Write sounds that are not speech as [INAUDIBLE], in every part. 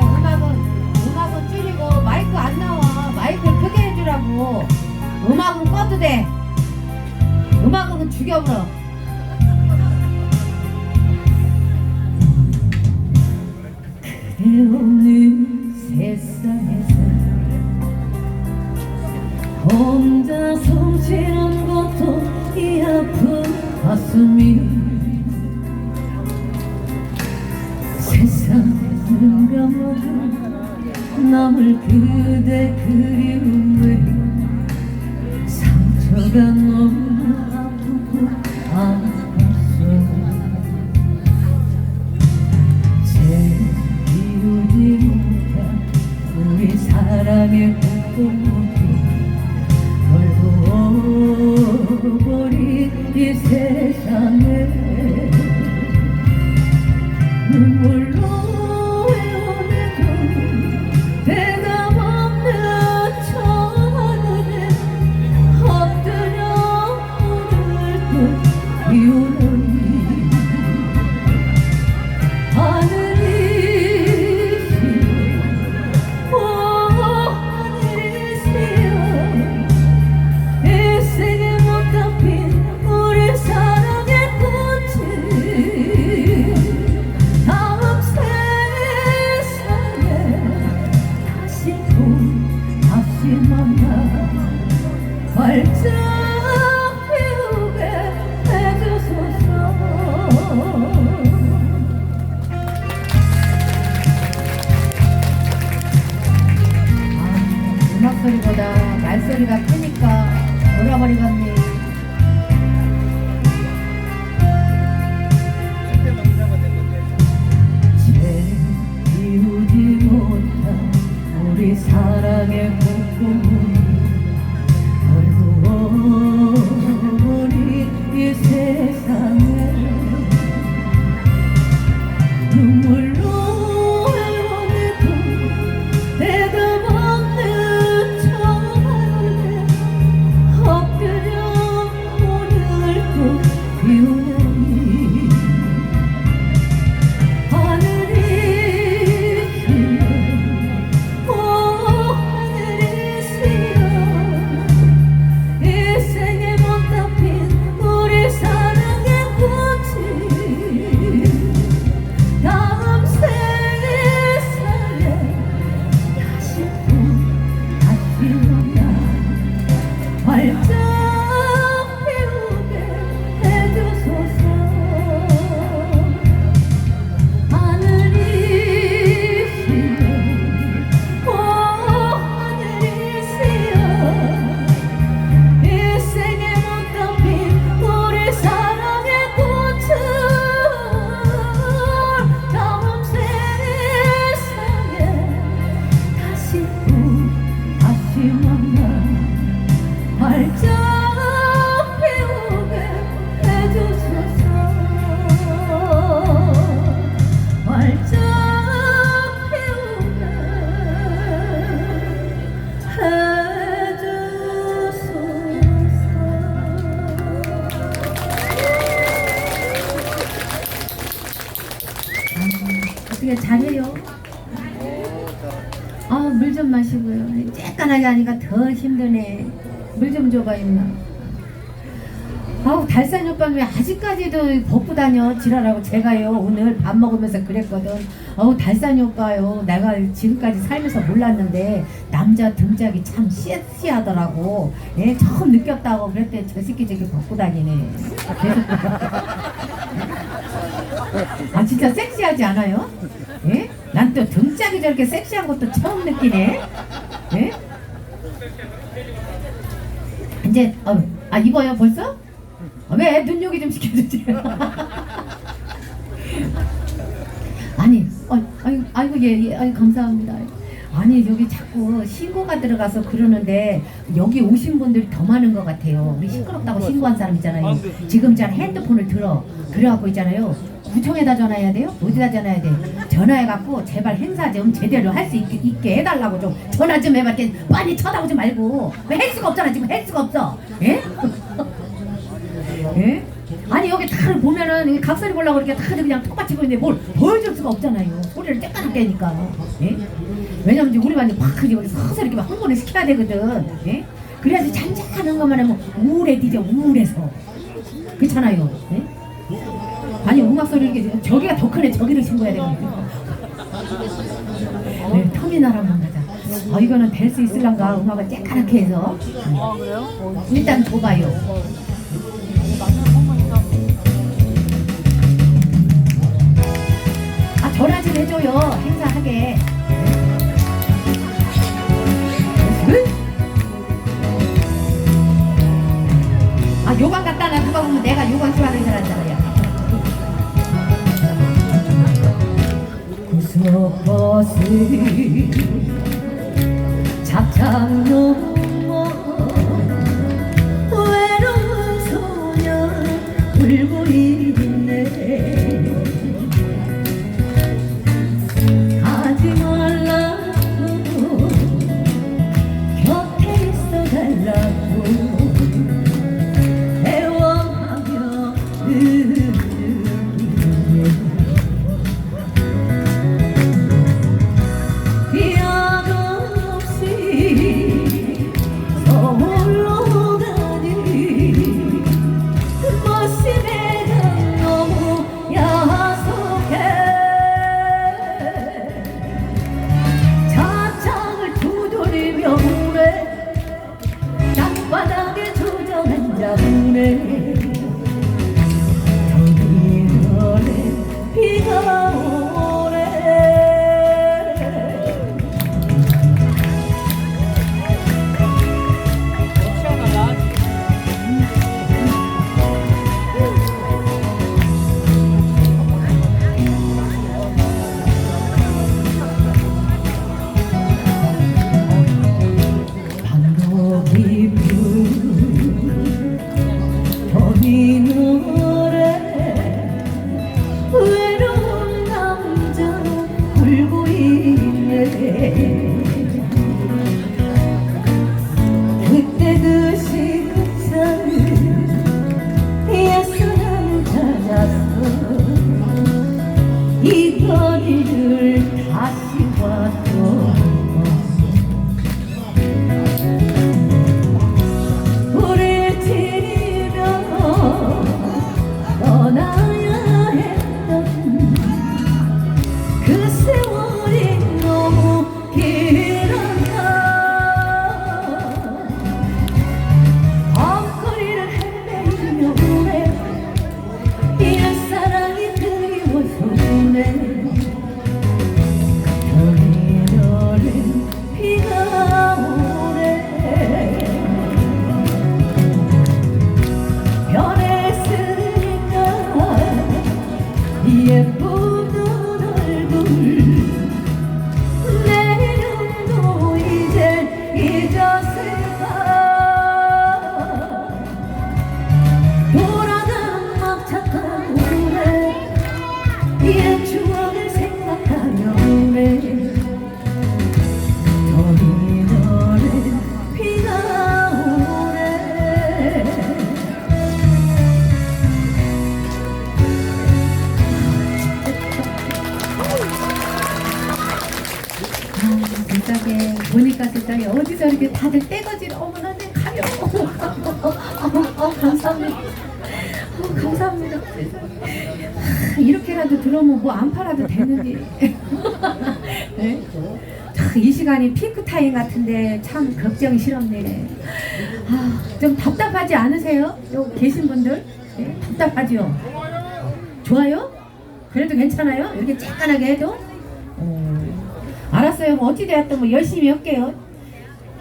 음악은 음악은 줄이고 마이크 안 나와. 마이크를 크게 해주라고. 음악은 꺼도 돼. 음악은 죽여버려. 없는 세상에서 혼자 숨쉬는 것도 이 아픈 가슴이 병으로 남을 그대 그리움에 상처가 하니까 더 힘드네. 물 좀 줘봐, 임마. 아우, 달산 오빠는 왜 아직까지도 벗고 다녀? 지랄하고 제가요, 오늘 밥 먹으면서 그랬거든. 아우, 달산 오빠요. 내가 지금까지 살면서 몰랐는데, 남자 등짝이 참 섹시하더라고. 예, 처음 느꼈다고 그랬더니 저 새끼 저기 벗고 다니네. 계속. [LAUGHS] 아, 진짜 섹시하지 않아요? 예? 난 또 등짝이 저렇게 섹시한 것도 처음 느끼네. 예? 이제 어, 아 입어요 벌써? 어, 왜 눈요기 좀 시켜주지? [LAUGHS] 아니, 어, 아이고, 아이고 예, 예, 아이 감사합니다. 아니 여기 자꾸 신고가 들어가서 그러는데 여기 오신 분들이 더 많은 것 같아요. 우리 시끄럽다고 신고한 사람 있잖아요. 지금 잘 핸드폰을 들어 그래갖고 있잖아요. 구청에다 전화해야 돼요? 어디다 전화해야 돼? 전화해갖고 제발 행사 좀 제대로 할 수 있게, 있게 해달라고 좀 전화 좀 해봤더니 빨리 쳐다보지 말고 왜 할 수가 없잖아 지금 할 수가 없어 예? [LAUGHS] 예? 아니 여기 다 보면은 여기 각설이 보려고 이렇게 다들 그냥 똑같이 보이는데 뭘 보여줄 수가 없잖아요. 소리를 떼까나 깨니까. 예? 왜냐면 이제 우리 반이 팍 그지 우리 서서 이렇게 막 흥분을 시켜야 되거든. 예? 그래야지 잔잔한 것만 하면 우울해지죠. 우울해서. 그렇잖아요. 예? 아니 음악 소리 이렇게 저기가 더 크네. 저기를 신고해야 되거든. 네, 터미널 한번 가자. 어, 이거는 될 수 있을란가 음악을 쬐까맣게 해서 아 그래요? 어, 일단 줘봐요. 아 전화 좀 해줘요 행사하게 아 요강 갖다 놔 누가 보면 내가 요강 좋아하는 사람이잖아요 구석버스 작창 어디서 이렇게 다들 떼거지를 어머나 내 가려 어, 어, 감사합니다 어, 감사합니다. 아, 이렇게라도 들어오면 뭐 안 팔아도 되는지 네? 참, 이 시간이 피크 타임 같은데 참 걱정스럽네 아, 좀 답답하지 않으세요? 여기 계신 분들 네? 답답하죠? 좋아요? 그래도 괜찮아요? 이렇게 쬐깐하게 해도? 어, 알았어요. 뭐 어찌 되었든 뭐 열심히 할게요.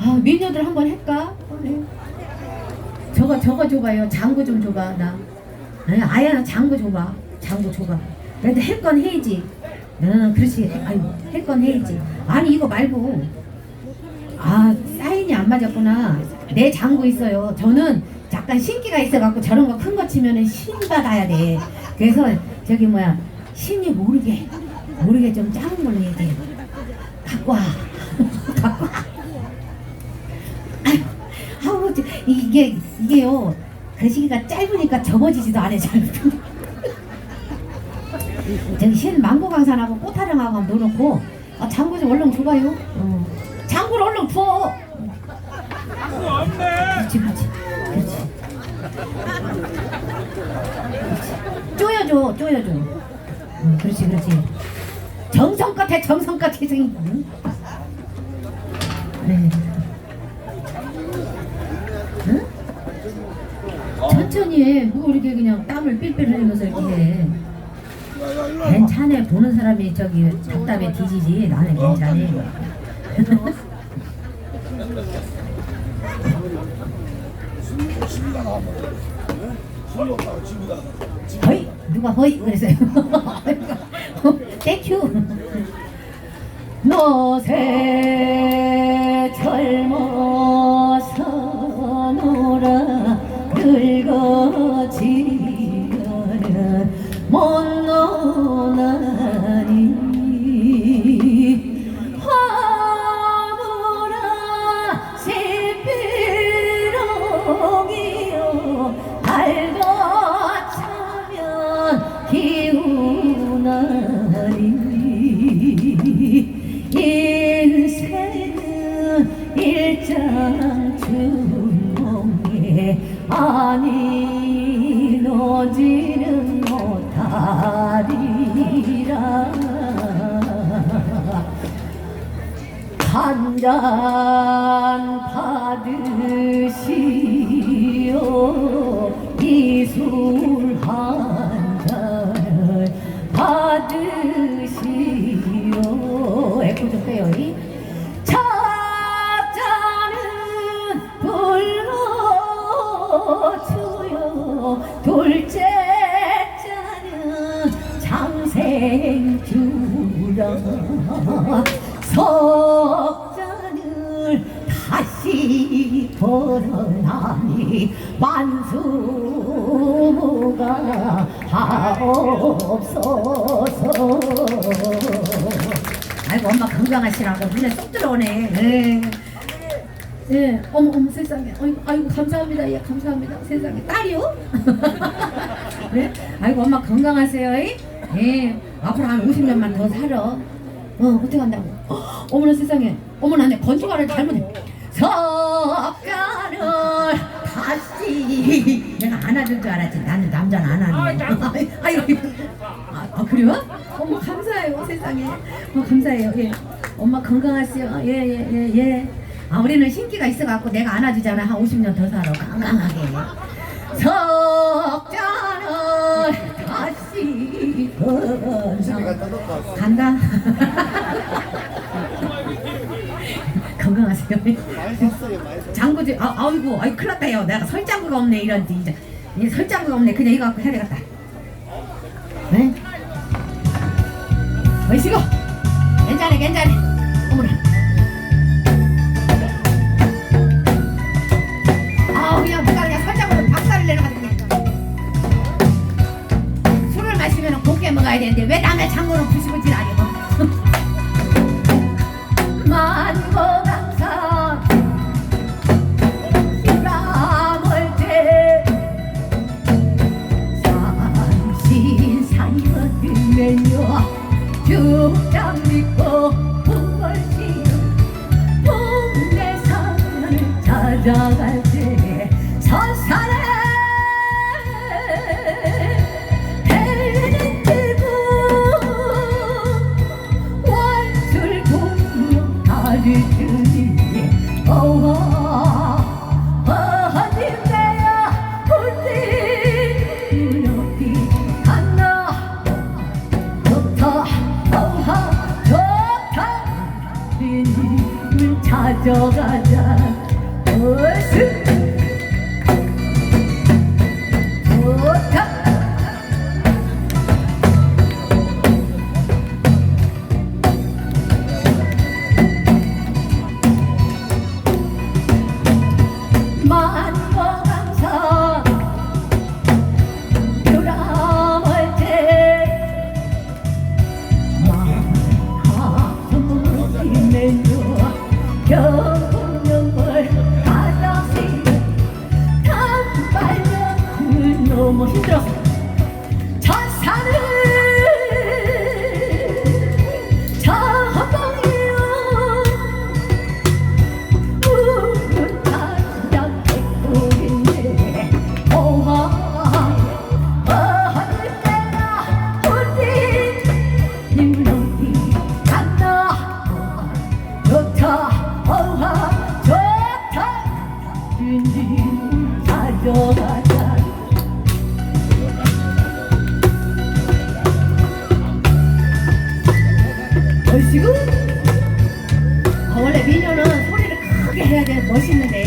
아, 미녀들 한번 할까? 어, 네. 저거 저거 줘봐요. 장구 좀 줘봐 나. 아야 장구 줘봐. 장구 줘봐. 그래도 할 건 해야지. 응, 그렇지. 아유, 할 건 해야지. 아니 이거 말고. 아, 사인이 안 맞았구나. 내 장구 있어요. 저는 약간 신기가 있어갖고 저런 거 큰 거 치면은 신 받아야 돼. 그래서 저기 뭐야 신이 모르게 모르게 좀 작은 걸로 해야 돼. 갖고 와. [LAUGHS] 갖고 와. 아유, 아우, 저- 이게, 이게요. 그 시기가 짧으니까 접어지지도 않아 잘. 저기 신 망고 강산하고 꽃타령하고 한번 넣어놓고 아, 장구 좀 얼른 줘봐요. 어. 장구를 얼른 부어. 그렇지 그렇지 그렇지. 그렇지. 쪼여줘 쪼여줘. 응, 그렇지 그렇지. 정성껏 해 정성껏 희생. 응? 네. 응? 천천히 해. 뭐 이렇게 그냥 땀을 삘삘 흘리면서 이렇게 해. 괜찮아. 보는 사람이 저기 답답해 뒤지지. 나는 괜찮아. 허이 누가 허이 그랬어요. [LAUGHS] 땡큐. 너새 젊어서 놀아 늙어지면은 못 노나 한 벌어나니 만수무가 하옵소서. 아이고 엄마 건강하시라고. 눈에 쏙 들어오네. 예. 예, 어머 어머 세상에. 아이고, 아이고 감사합니다. 예 감사합니다. 세상에. 딸이요? [LAUGHS] 네? 아이고 엄마 건강하세요 예? 예. 앞으로 한 50년만 더 살아. 어 어떻게 한다고. 어, [GASPS] 어머나 세상에. 어머나 내 건조가를 잘못해 석가를 다시 내가 안아줄 줄 알았지. 나는 남자는 안 하네. 아이고 아, 아 그래요? 어머 감사해요 세상에. 어 감사해요. 예. 엄마 건강하세요. 예예예 예, 예. 아 우리는 신기가 있어갖고 내가 안아주잖아. 한 50년 더 살아. 건강하게. 석자는 다시 건강 간다 [LAUGHS] 건강하세요. 장구지 아, 아이고 아이 큰일 났다요 내가 설장구가 없네 이런 이제. 이 설장구가 없네. 그냥 이거 갖고 해야 되겠다. 네? 어이시고 괜찮아 괜찮아. 어머나. 아우 그냥 누가 그냥 설장구로 박살을 내려가지고 그냥 술을 마시면 곱게 먹어야 되는데 왜 남의 장구를 부시고 지랄 죽장 믿고 부활시요 동네 산을 찾아갈 얼씨구 아, 원래 미녀는 소리를 크게 해야 돼. 멋있는데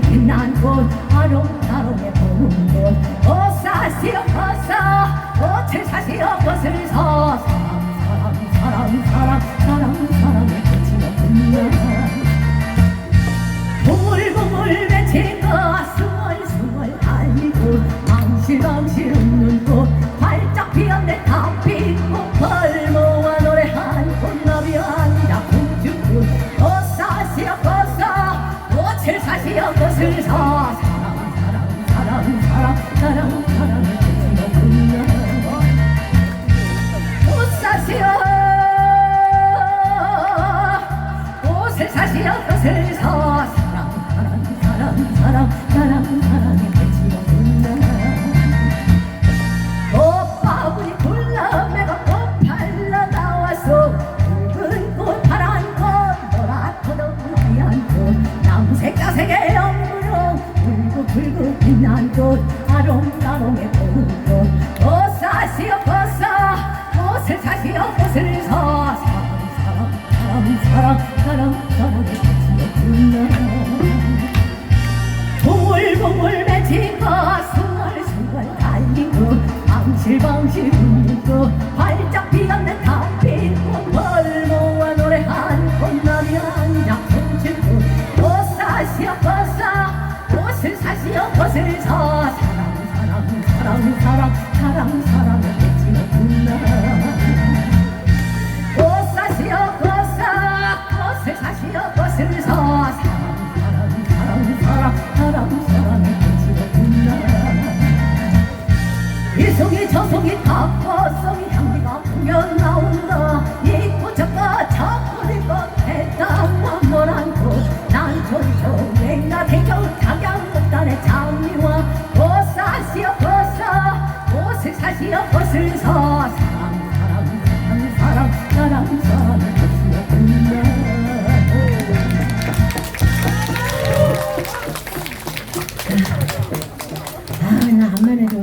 빛난 꽃 아롱아롱의 봄꽃 꽃사시어 꽃사 꽃을 사시어 꽃을 서 사랑 사랑 사랑 사랑 사랑의 꽃이로 붙는 보물보물 사랑 사랑 사랑 사랑 사랑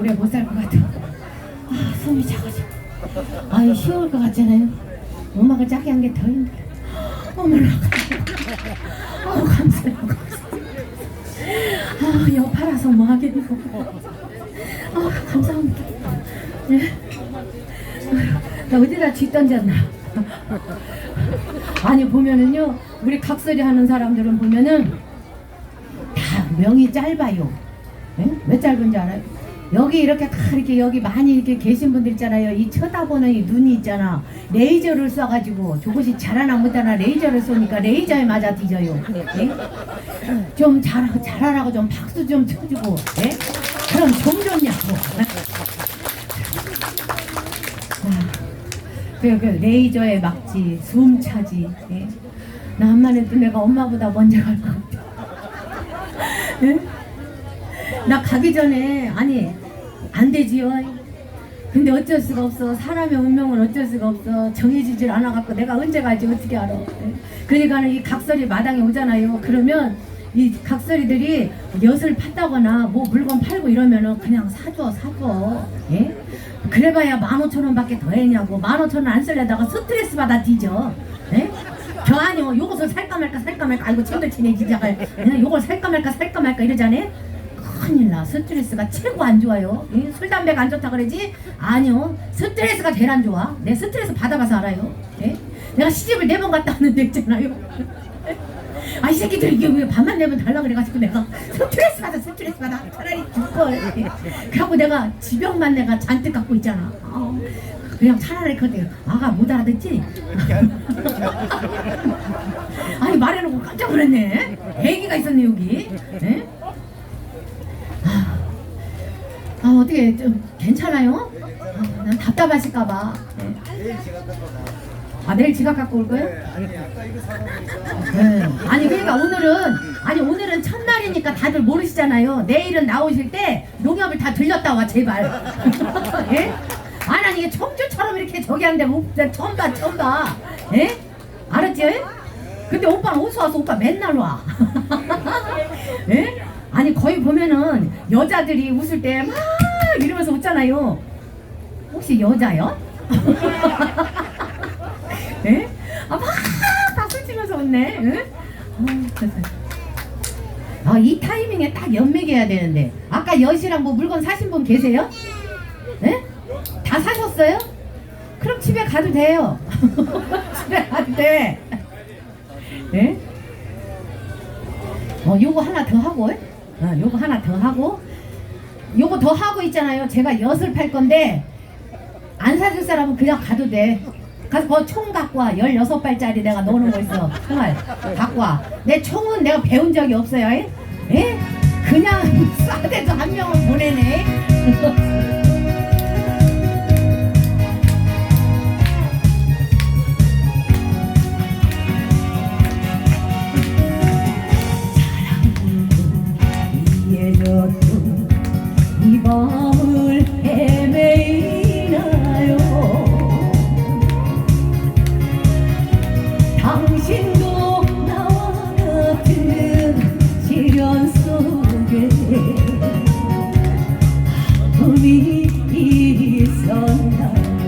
오래 못 살 것 같아. 아, 숨이 차가지고. 아, 이 쉬울 것 같잖아요. 엄마가 짜게 한 게 더 힘들어. 어머나. 아우, 감사해요. 감사해요. 아, 여파라서 뭐 하겠고. 아, 감사합니다. 예. 아휴, 나 어디다 쥐 던졌나? 아니, 보면은요, 우리 각설이 하는 사람들은 보면은 다 명이 짧아요. 예? 왜 짧은지 알아요? 여기 이렇게 다 이렇게 여기 많이 이렇게 계신 분들 있잖아요. 이 쳐다보는 이 눈이 있잖아. 레이저를 쏴가지고 저것이 잘하나 못하나 레이저를 쏘니까 레이저에 맞아 뒤져요. 예? 좀 잘, 잘하라고 좀 박수 좀 쳐주고, 예? 그럼 좀 좋냐고. 그, 그 레이저에 막지, 숨 차지. 예? 나만 해도 내가 엄마보다 먼저 갈 것 같아. 예? 나 가기 전에 아니 안 되지요. 근데 어쩔 수가 없어. 사람의 운명은 어쩔 수가 없어. 정해지질 않아갖고 내가 언제 갈지 어떻게 알아. 예. 그러니까는 이 각설이 마당에 오잖아요. 그러면 이 각설이들이 엿을 판다거나 뭐 물건 팔고 이러면은 그냥 사줘, 사줘. 예? 그래봐야 만 오천 원밖에 더 했냐고. 만 오천 원 안 쓸려다가 스트레스 받아 뒤져. 예? 저 아니요. 요것을 살까 말까 살까 말까. 아이고 치네 진짜. 예? 요걸 살까 말까 살까 말까 이러자네. 큰일 나. 스트레스가 최고 안 좋아요. 예? 술 담배가 안 좋다 그러지? 아니요. 스트레스가 제일 안 좋아. 내 스트레스 받아봐서 알아요. 예? 내가 시집을 네 번 갔다 왔는데 있잖아요. [LAUGHS] 아 이 새끼들 이게 왜 밥만 내면 달라 그래가지고 내가 [LAUGHS] 스트레스 받아 스트레스 받아. 차라리 예. [LAUGHS] 그래갖고 내가 지병만 내가 잔뜩 갖고 있잖아. 아우, 그냥 차라리 그때 아가 못 알아듣지? 아니 말해놓고 깜짝 놀랐네. 애기가 있었네 여기. 예? 아 어떻게 좀 괜찮아요? 아, 난 답답하실까봐. 아 내일 지갑 갖고 올 거예요? 네. 아니 그러니까 오늘은 아니 오늘은 첫날이니까 다들 모르시잖아요. 내일은 나오실 때 농협을 다 들렸다 와 제발. [LAUGHS] 예? 아니 아니 이게 청주처럼 이렇게 저기 한데 뭐, 나 처음 봐 처음 봐. 예? 알았지? 근데 오빠는 어디서 와서 오빠 맨날 와. [LAUGHS] 예? 아니 거의 보면은 여자들이 웃을 때 막 이러면서 웃잖아요. 혹시 여자요? [LAUGHS] 예? 아 막 박수 치면서 웃네. 예? 어, 세상에. 아, 이 타이밍에 딱 연맥해야 되는데. 아까 여시랑 뭐 물건 사신 분 계세요? 네? 다 사셨어요? 그럼 집에 가도 돼요. [LAUGHS] 집에 가도 돼. 예? 어, 요거 하나 더 하고, 어, 요거 하나 더 하고, 요거 더 하고 있잖아요. 제가 엿을 팔 건데, 안 사줄 사람은 그냥 가도 돼. 가서 그총 갖고 와. 16발짜리 내가 넣어놓은 거 있어. 총알. 갖고 와. 내 총은 내가 배운 적이 없어요. 예? 예? 그냥 [LAUGHS] 쏴대도 한 명을 보내네. [LAUGHS] 아픔이 있었나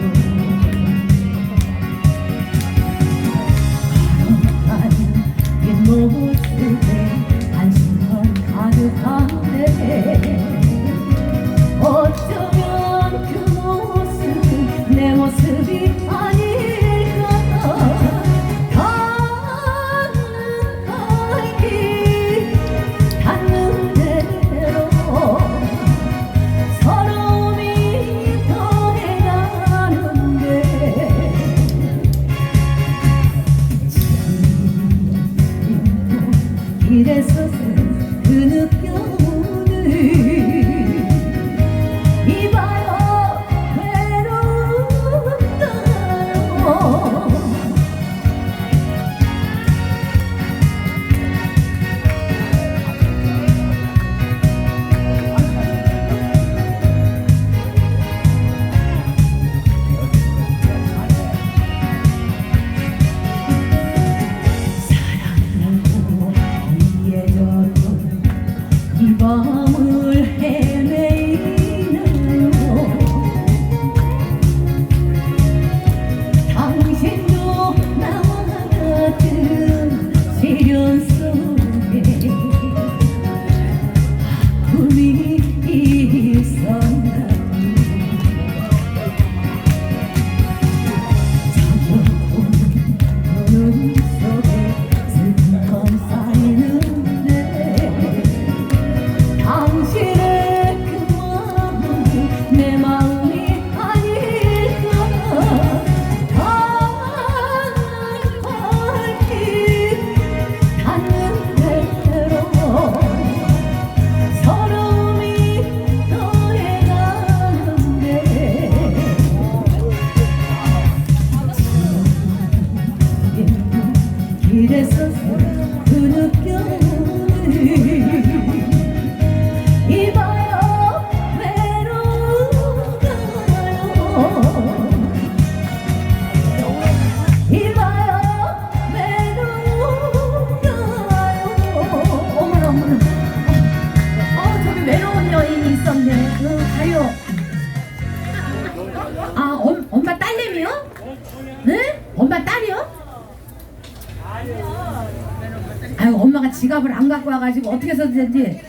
지갑을 안 갖고 와가지고 어떻게 썼는지.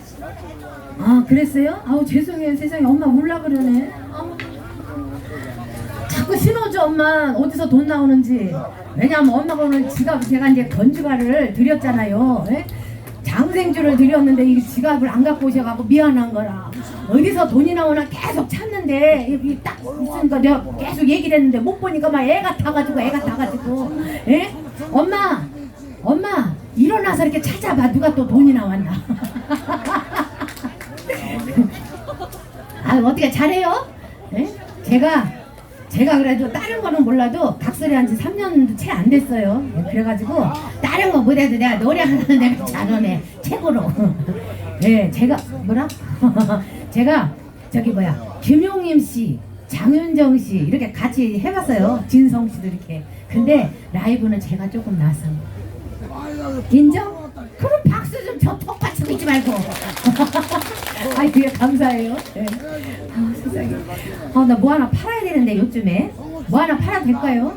아, 그랬어요? 아우, 죄송해요. 세상에 엄마 몰라 그러네. 아우. 자꾸 신호줘, 엄마. 어디서 돈 나오는지. 왜냐면 엄마가 오늘 지갑 제가 이제 건주가를 드렸잖아요. 예? 장생주를 드렸는데 이 지갑을 안 갖고 오셔가지고 미안한 거라. 어디서 돈이 나오나 계속 찾는데 여기 딱 있으니까 내가 계속 얘기를 했는데 못 보니까 막 애가 타가지고 애가 타가지고 예? 엄마 엄마 일어나서 이렇게 찾아봐 누가 또 돈이 나왔나 [LAUGHS] 아 어떻게 잘해요? 예? 제가 제가 그래도 다른 거는 몰라도 각설이 한지 3년도 채 안 됐어요. 예, 그래가지고 다른 거 못해도 내가 노래하는 내가 잘하네 최고로. [LAUGHS] 예, 제가 뭐라? [LAUGHS] 제가 저기 뭐야 김용임 씨, 장윤정 씨 이렇게 같이 해봤어요. 진성 씨도 이렇게. 근데 라이브는 제가 조금 나서. 인정? 그럼 박수 좀저 턱받치고 있지 말고. [LAUGHS] 아이 그게 감사해요. 네. 아 세상에. 아나 뭐 하나 팔아야 되는데 요즘에 뭐 하나 팔아도 될까요?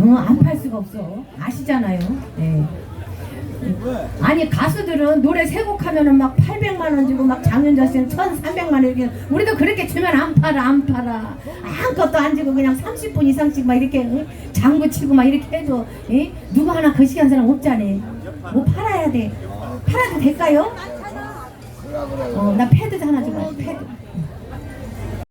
어안 팔 수가 없어. 아시잖아요. 네. 아니 가수들은 노래 세 곡 하면은 막 800만 원 주고 막 장윤정 씨는 1,300만 원 이렇게 우리도 그렇게 주면 안 팔아 안 팔아 아무것도 안 주고 그냥 30분 이상씩 막 이렇게 응? 장구 치고 막 이렇게 해도 예? 누구 하나 그 시간 사람 없잖아 뭐 팔아야 돼 팔아도 될까요? 어 나 패드 하나 줘봐 패드